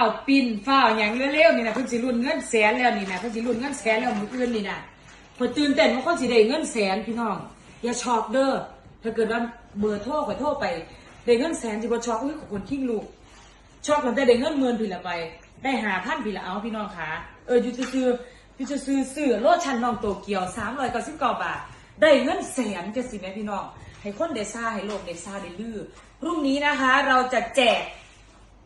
าวปินฝ้าวอย่างเร็วๆนี่นะเพิ่นสิรุ่นเงินแสนแล้วนี่นะเพิ่นสิรุ่นเงินแสนแล้วมื้ออื่นนี่นะเพิ่นตื่นเต้นว่าคนสิได้เงินแสนพี่น้องอย่าช็อกเด้อถ้าเกิดว่าเบอร์โทรขอโทรไปได้เงินแสนสิบ่ช็อกอุ้ยขอบคุณทิ้งลูกช็อกตั้งแต่ได้เงินหมื่นพี่ละไป ได้หาพันพี่ละเอาพี่น้องคะเอออยู่ซื้อๆอยู่ซื้อๆซื้อโลชั่นน้องโตเกียว399บาทได้เงินแสนจะสิแม่พี่น้องให้คนได้ซ่าให้โลกได้ซ่าได้ลือพรุ่งนี้นะคะ เราจะแจก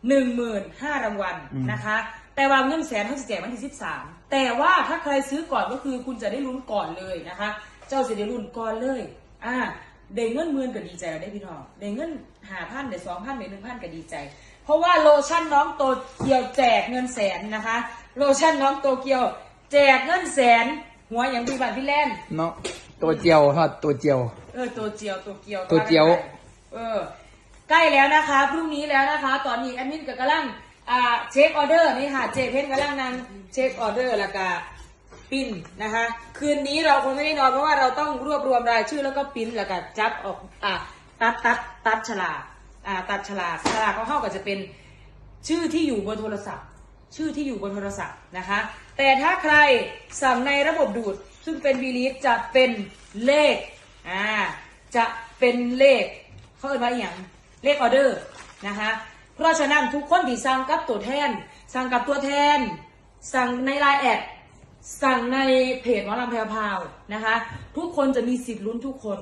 หนึ่งหมื่นห้ารางวัลนะคะ แต่ว่าเงินแสนเขาจะแจกวันที่สิบสามแต่ว่าถ้าใครซื้อก่อนก็คือคุณจะได้ลุ้นก่อนเลยนะคะ เจ้าจะได้ลุ้นก่อนเลยอ่าได้เงินหมื่นก็ดีใจแล้วได้พี่น้องได้เงินหาพันได้สองพันได้หนึ่งพันก็ดีใจ เพราะว่าโลชั่นน้องโตเกียวแจกเงินแสนนะคะ โลชั่นน้องโตเกียว แจกเงินแสน หัวอย่างพี่บันพี่แลนเนาะตัวเจียวทอดตัวเจียว เออตัวเจียวตัวเกียวตัวเจียว เออ ใกล้แล้วนะคะพรุ่งนี้แล้วนะคะ ตอนนี้แอดมินกับกำลังอ่าเช็คออเดอร์นี่ค่ะเจเพนกำลังนั่งเช็คออเดอร์แล้วก็ปิ้นนะคะ คืนนี้เราคงไม่ได้นอนเพราะว่าเราต้องรวบรวมรายชื่อแล้วก็ปิ้นแล้วก็จับออกอ่าตัดตัดตัดฉลากอ่าตัดฉลากฉลากเขาเข้ากับจะเป็นชื่อที่อยู่บนโทรศัพท์ ชื่อที่อยู่บนโทรศัพท์นะคะ แต่ถ้าใครสั่งในระบบดูด ซึ่งเป็นวีลีฟจะเป็นเลขอ่าจะเป็นเลขเขาเอ่ยว่าอย่าง เลขออเดอร์นะคะเพราะฉะนั้นทุกคนที่สั่งกับตัวแทน สั่งกับตัวแทน สั่งในไลน์แอดสั่งในเพจหมอลำแพรพาวนะคะ ทุกคนจะมีสิทธิ์ลุ้นทุกคน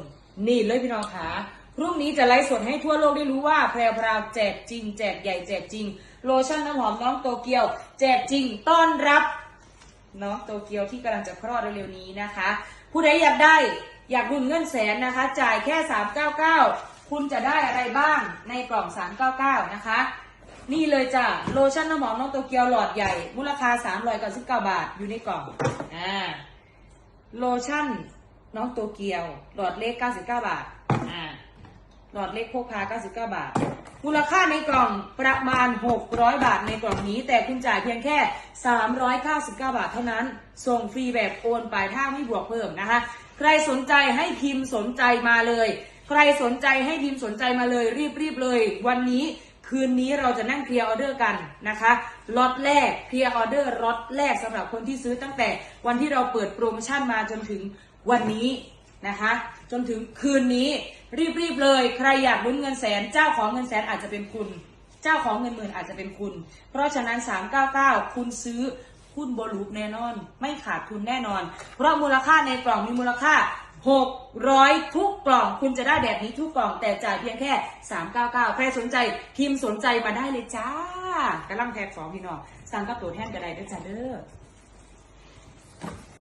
นี่เลยพี่น้องขาพรุ่งนี้จะไลฟ์สดให้ทั่วโลกได้รู้ว่าแพรพราวแจกจริง แจกใหญ่แจกจริง โลชั่นน้ำหอมน้องโตเกียว แจกจริงต้อนรับน้องโตเกียวที่กำลังจะคลอดเร็วๆนี้นะคะ ผู้ใดอยากได้อยากรุ่นเงินแสนนะคะ จ่ายแค่ 399 คุณจะได้อะไรบ้างในกล่อง 399 นะคะ นี่เลยจ้ะโลชั่นน้ำหอมน้องโตเกียวหลอดใหญ่ มูลค่า399บาทอยู่ในกล่องอ่าโลชั่นน้องโตเกียว หลอดเล็ก 99 บาทอ่าหลอดเล็กพกพา 99 บาท มูลค่าในกล่องประมาณ 600 บาทในกล่องนี้ แต่คุณจ่ายเพียงแค่ 399 บาทเท่านั้น ส่งฟรีแบบโอนปลายทาไม่บวกเพิ่มนะคะ ใครสนใจให้พิมพ์สนใจมาเลย ใครสนใจให้พิมสนใจมาเลยรีบๆเลย วันนี้คืนนี้เราจะนั่งเคลียร์ออเดอร์กันนะคะล็อตแรกเคลียร์ออเดอร์ล็อตแรกสำหรับคนที่ซื้อตั้งแต่วันที่เราเปิดโปรโมชั่นมาจนถึงวันนี้นะคะจนถึงคืนนี้รีบๆเลยใครอยากลุ้นเงินแสน เจ้าของเงินแสนอาจจะเป็นคุณ เจ้าของเงินหมื่นอาจจะเป็นคุณ เพราะฉะนั้น 399 คุณซื้อหุ้นบลูปแน่นอน ไม่ขาดทุนแน่นอน เพราะมูลค่าในกล่องมีมูลค่า 600 ทุกกล่อง คุณจะได้แบบนี้ทุกกล่อง แต่จ่ายเพียงแค่ 399 ใครสนใจพิมพ์สนใจมาได้เลยจ้ากำลังแพ็กสองพี่น้องสั่งกับตัวแทนก็ได้ด้วยจ้าเด้อ